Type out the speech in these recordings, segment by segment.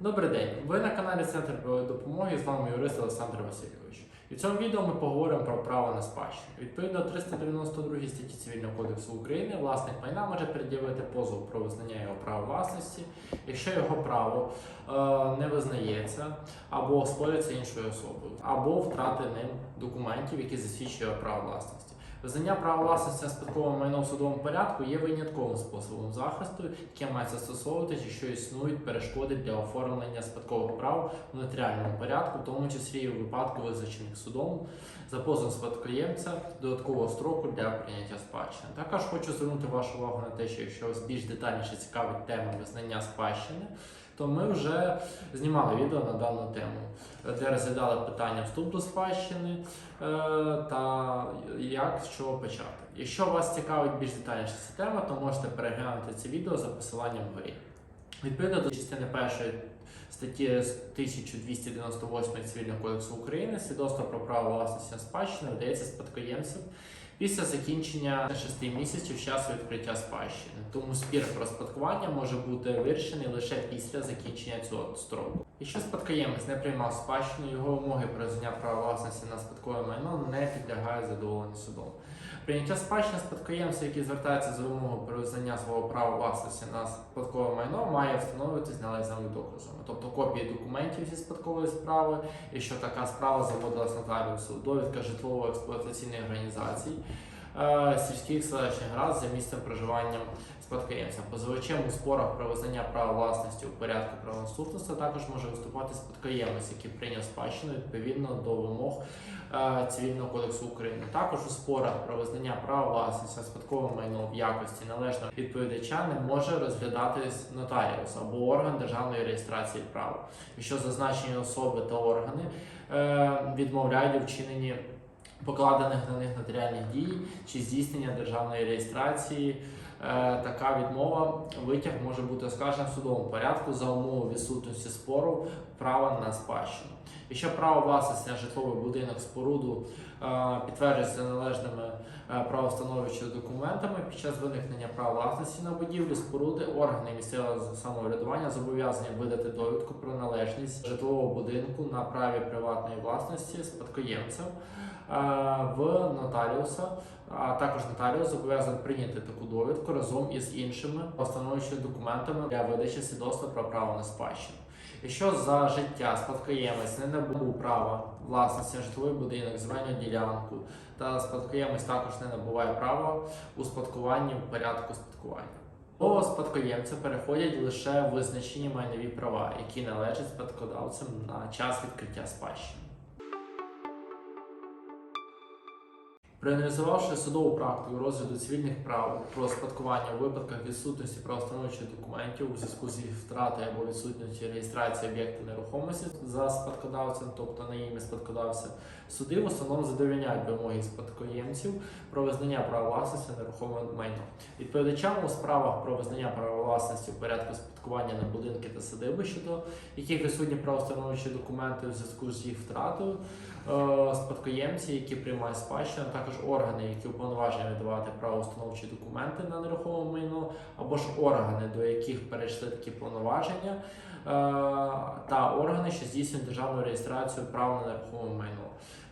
Добрий день! Ви на каналі Центр правової допомоги. З вами юрист Олександр Васильович. І в цьому відео ми поговоримо про право на спадщину. Відповідно 392 статті Цивільного кодексу України, власник майна може пред'явити позов про визнання його права власності, якщо його право е, не визнається або спориться іншою особою, або втрати ним документів, які засвідчують право власності. Визнання права власності на спадкове майно в судовому порядку є винятковим способом захисту, яке має застосовуватися, якщо існують перешкоди для оформлення спадкового права в нотаріальному порядку, в тому числі і у випадку визначених судом за позовом спадкоємця додаткового строку для прийняття спадщини. Також хочу звернути вашу увагу на те, що якщо вас більш детальніше цікавить тема визнання спадщини, то ми вже знімали відео на дану тему, де розглядали питання вступ до спадщини е, та як з чого почати. Якщо вас цікавить більш детальніше ця тема, то можете переглянути це відео за посиланням вгорі. Відповідно до частини першої статті 1298 Цивільного кодексу України, свідоцтво про право власності на спадщину видається спадкоємцям після закінчення 6 місяців часу відкриття спадщини. Тому спір про спадкування може бути вирішений лише після закінчення цього строку. Якщо спадкоємець не приймав спадщину, його вимоги про зняття права власності на спадкове майно не підлягають задоволенню судом. Прийняття спадщини спадкоємця, який звертається за вимогою про визнання свого права власності на спадкове майно, має встановлюватись належними доказами, тобто копії документів зі спадкової справи, якщо така справа заводилась нотаріусу, довідка житлово-експлуатаційної організації, сільських селищних рад за місцем проживання спадкоємця. Позивачем у спорах про визнання права власності у порядку правонаступництва також може виступати спадкоємець, який прийняв спадщину відповідно до вимог е, Цивільного кодексу України. Також у спорах про визнання права власності спадкове майно в якості належного відповідача не може розглядатись нотаріус або орган державної реєстрації права, якщо зазначені особи та органи е, відмовляють у вчиненні покладених на них нотаріальних дій чи здійснення державної реєстрації. Е, Така відмова витяг може бути оскаржена в судовому порядку за умови відсутності спору права на спадщину. Якщо право власності на житловий будинок споруду е, підтверджується належними е, правовстановлюючими документами під час виникнення права власності на будівлю споруди, органи місцевого самоврядування зобов'язані видати довідку про належність житлового будинку на праві приватної власності спадкоємцям е, в нотаріуса. А також нотаріус зобов'язаний прийняти таку довідку разом із іншими постановчими документами для видачі свідоцтва про право на спадщину. Якщо за життя спадкоємець не набув права власності на житловий будинок, земельну ділянку, та спадкоємець також не набуває права у спадкуванні в порядку спадкування. До спадкоємця переходять лише визначені майнові права, які належать спадкодавцям на час відкриття спадщини. Проаналізувавши судову практику розгляду цивільних прав про спадкування у випадках відсутності правостановчих документів у зв'язку зі втратою або відсутністю реєстрації об'єкту нерухомості за спадкодавцем, тобто на ім'я спадкодавця, суди в основному задовольняють вимоги спадкоємців про визнання права власності на нерухоме майно. Відповідачам у справах про визнання права власності в порядку спадкування на будинки та садиби, щодо яких відсутні правостановчі документи у зв'язку з їх втратою, е, спадкоємці, які приймають спадщину, також органи, які уповноважені видавати правоустановчі документи на нерухоме майно, або ж органи, до яких перейшли такі повноваження, е, та органи, що здійснюють державну реєстрацію права на нерухоме майно.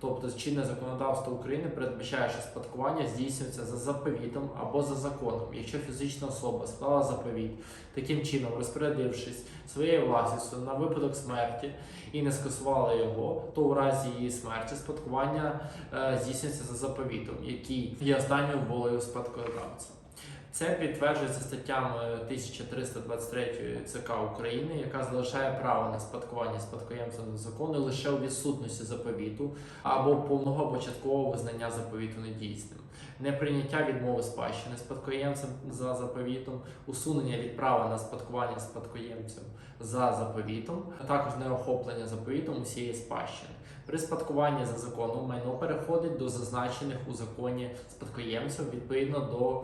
Тобто чинне законодавство України передбачає, що спадкування здійснюється за заповітом або за законом, якщо фізична особа склала заповіт, таким чином розпорядившись своєю власністю на випадок смерті і не скасувала його, то у разі її смерті спадкування е, здійснюється за заповітом, який є останньою волею спадкодавця. Це підтверджується статтями 1323 ЦК України, яка залишає право на спадкування спадкоємцям закону лише у відсутності заповіту або повного або часткового визнання заповіту недійсним. Неприйняття відмови спадщини спадкоємцем за заповітом, усунення від права на спадкування спадкоємцем за заповітом, а також неохоплення заповітом усієї спадщини. При спадкуванні за законом майно переходить до зазначених у законі спадкоємців відповідно до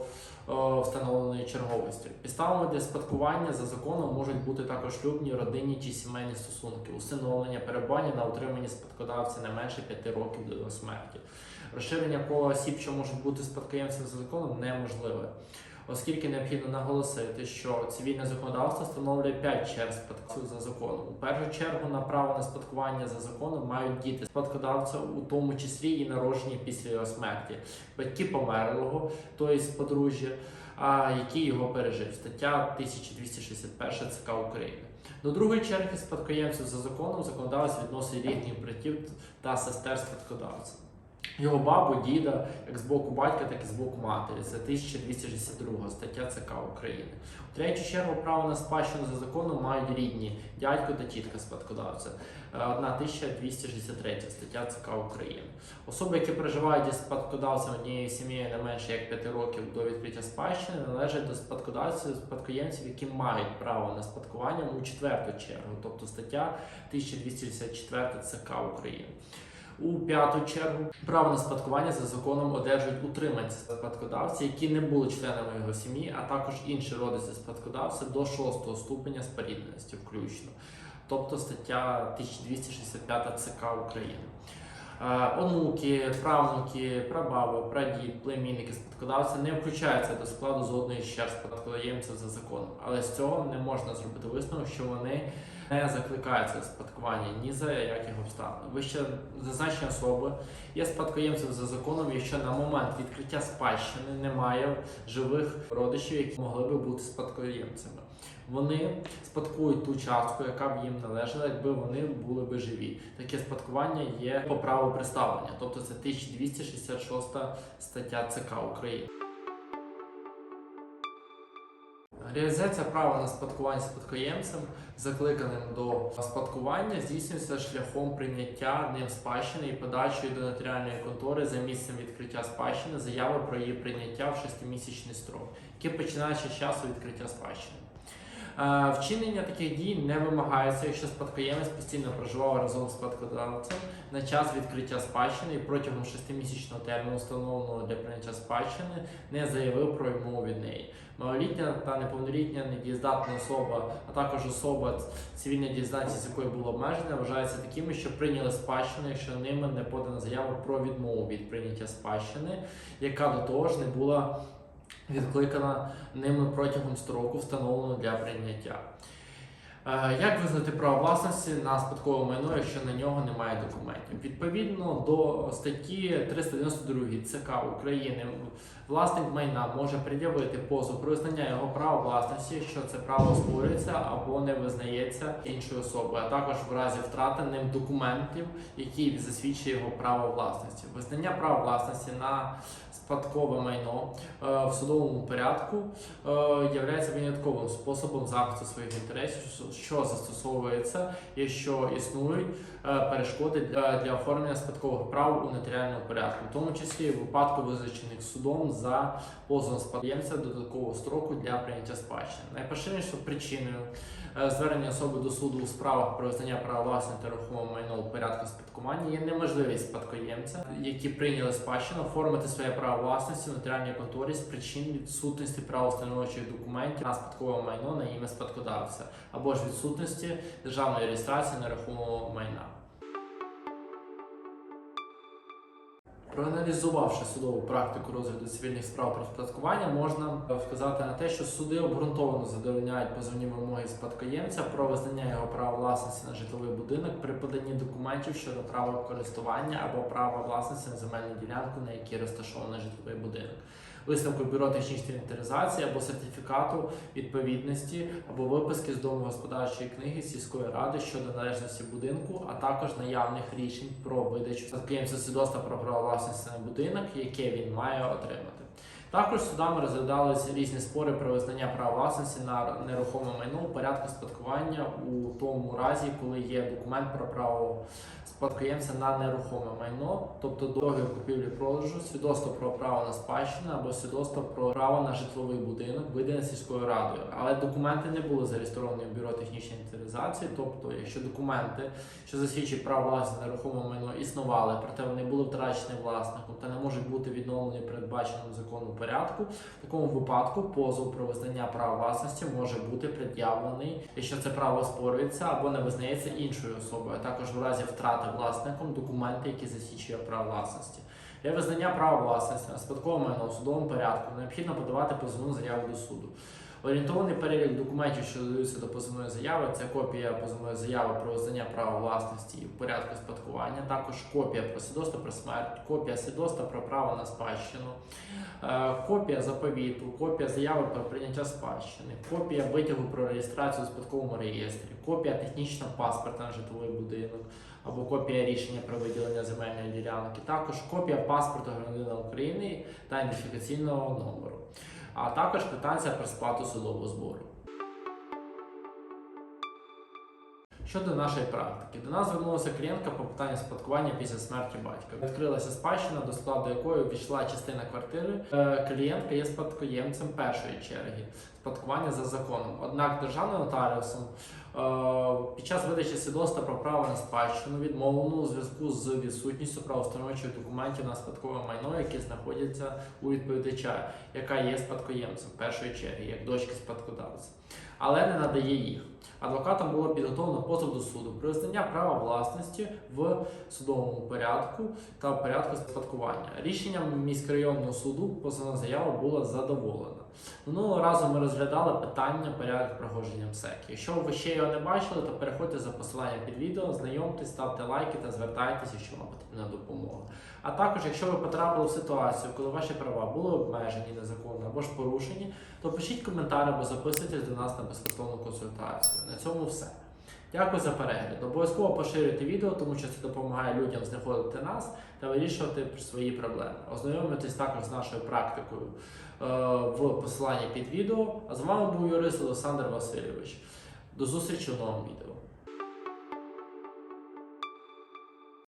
е, встановленої черговості. Підставами для спадкування за законом можуть бути також шлюбні, родинні чи сімейні стосунки, усиновлення, перебування на утриманні спадкодавця не менше 5 років до смерті. Розширення кола осіб, що можуть бути спадкоємцем за законом, неможливе. Оскільки необхідно наголосити, що цивільне законодавство встановлює 5 черг спадків за законом. У першу чергу на право на спадкування за законом мають діти спадкодавця, у тому числі і народжені після його смерті, батьки померлого, тобто подружжя, а які його пережив. Стаття 1261 ЦК України. До другої черги спадкоємців за законом законодавець відносить рідних братів та сестер спадкодавця. Його бабу, діда, як з боку батька, так і з боку матері. Це 1262 стаття ЦК України. У третю чергу право на спадщину за законом мають рідні дядько та тітка спадкодавця. Е, 1263 стаття ЦК України. Особи, які проживають із спадкодавцем однією сім'єю не менше як 5 років до відкриття спадщини, належать до спадкодавців спадкоємців, які мають право на спадкування у четверту чергу, тобто стаття 1264 ЦК України. У п'яту чергу. Право на спадкування за законом одержують утриманці спадкодавці, які не були членами його сім'ї, а також інші родичі спадкодавця до шостого ступеня спорідненості включно, тобто стаття 1265 ЦК України. Е, Онуки, правнуки, прабаби, прадід, племінники спадкодавця не включаються до складу жодної з черг спадкоємців за законом, але з цього не можна зробити висновок, що вони не закликаються спадкування ні за яких обставин. Вище зазначені особи є спадкоємцем за законом, якщо на момент відкриття спадщини немає живих родичів, які могли би бути спадкоємцями. Вони спадкують ту частку, яка б їм належала, якби вони були би живі. Таке спадкування є по праву представлення, тобто це 1266 стаття ЦК України. Реалізація права на спадкування спадкоємцем, закликаним до спадкування, здійснюється шляхом прийняття ним спадщини і подачею до нотаріальної контори за місцем відкриття спадщини заяви про її прийняття в шестимісячний строк, який починається з часу відкриття спадщини. Е, Вчинення таких дій не вимагається, якщо спадкоємець постійно проживав разом з спадкодавцем на час відкриття спадщини і протягом шестимісячного терміну, встановленого для прийняття спадщини, не заявив про відмову від неї. Малолітня та неповнолітня недієздатна особа, а також особа цивільної дієздатності, з якої було обмеження, вважаються такими, що прийняли спадщину, якщо ними не подана заява про відмову від прийняття спадщини, яка до того ж не була відкликана ними протягом строку, встановленого для прийняття. Е, Як визнати право власності на спадкове майно, якщо на нього немає документів? Відповідно до статті 392 ЦК України, власник майна може пред'явити позов про визнання його права власності, якщо це право спорюється або не визнається іншою особою, а також в разі втрати ним документів, які засвідчує його право власності. Визнання права власності на спадкове майно е, в судовому порядку е, являється винятковим способом захисту своїх інтересів, що- що застосовується, якщо існують е, перешкоди для, для оформлення спадкових прав у нотаріальному порядку, в тому числі в випадку визначених судом за позовом спадкоємця додаткового строку для прийняття спадщини. Найпоширенішою причиною е, звернення особи до суду у справах про визнання права власності та рухомого майно у порядку спадкування є неможливість спадкоємця, які прийняли спадщину, оформити своє право власності в нотаріальній конторі з причин відсутності правоустановчих документів на спадкове майно на ім'я спадкодавця або ж відсутності державної реєстрації нерухомого майна. Проаналізувавши судову практику розгляду цивільних справ про спадкування, можна вказати на те, що суди обґрунтовано задовольняють позовні вимоги спадкоємця про визнання його права власності на житловий будинок при поданні документів щодо права користування або права власності на земельну ділянку, на якій розташований житловий будинок. Висновку бюро технічної інвентаризації або сертифікату відповідності або виписки з домогосподарчої книги сільської ради щодо належності будинку, а також наявних рішень про видачу спадкоємця свідоцтва про право власності на будинок, яке він має отримати. Також судами розглядалися різні спори про визнання права власності на нерухоме майно у порядку спадкування у тому разі, коли є документ про право спадкоємця на нерухоме майно, тобто договір купівлі-продажу, свідоцтво про право на спадщину або свідоцтво про право на житловий будинок, видане сільською радою. Але документи не були зареєстровані в бюро технічної інвентаризації, тобто, якщо документи, що засвідчують право власності на нерухоме майно, існували, проте вони були втрачені власником та не можуть бути відновлені передбаченому законом порядку. В такому випадку позов про визнання права власності може бути пред'явлений, якщо це право спорюється або не визнається іншою особою, а також в разі втрати власником документи, які засвідчує право власності. Для визнання права власності на спадкове майно у судовому порядку необхідно подавати позовну заяву до суду. Орієнтований перелік документів, що додаються до позовної заяви, це копія позовної заяви про визнання права власності в порядку спадкування, також копія про свідоцтво про смерть, копія свідоцтва про право на спадщину, е, копія заповіту, копія заяви про прийняття спадщини, копія витягу про реєстрацію у спадковому реєстрі, копія технічного паспорта на житловий будинок або копія рішення про виділення земельної ділянки, також копія паспорту громадянина України та ідентифікаційного номеру а також квитанція про сплату судового збору. Щодо нашої практики, до нас звернулася клієнтка по питанню спадкування після смерті батька. Відкрилася спадщина, до складу якої увійшла частина квартири. Е, Клієнтка є спадкоємцем першої черги спадкування за законом. Однак державним нотаріусом е, під час видачі свідоцтва про право на спадщину відмовлено у зв'язку з відсутністю правоустановчих документів на спадкове майно, які знаходяться у відповідача, яка є спадкоємцем першої черги, як дочки спадкодавця, але не надає їх. Адвокатом було підготовлено позов до суду про визнання права власності в судовому порядку та порядку спадкування. Рішенням міськрайонного суду позовна заява була задоволена. Минулого разу ми розглядали питання порядок проходження МСЕК. Якщо ви ще його не бачили, то переходьте за посиланням під відео, знайомтесь, ставте лайки та звертайтеся, якщо вам потрібна допомога. А також, якщо ви потрапили в ситуацію, коли ваші права були обмежені незаконно або ж порушені, то пишіть коментар або записуйтесь до нас на безкоштовну консультацію. На цьому все. Дякую за перегляд. Обов'язково поширюйте відео, тому що це допомагає людям знаходити нас та вирішувати свої проблеми. Ознайомитись також з нашою практикою е, в посиланні під відео. А з вами був юрист Олександр Васильович. До зустрічі в новому відео.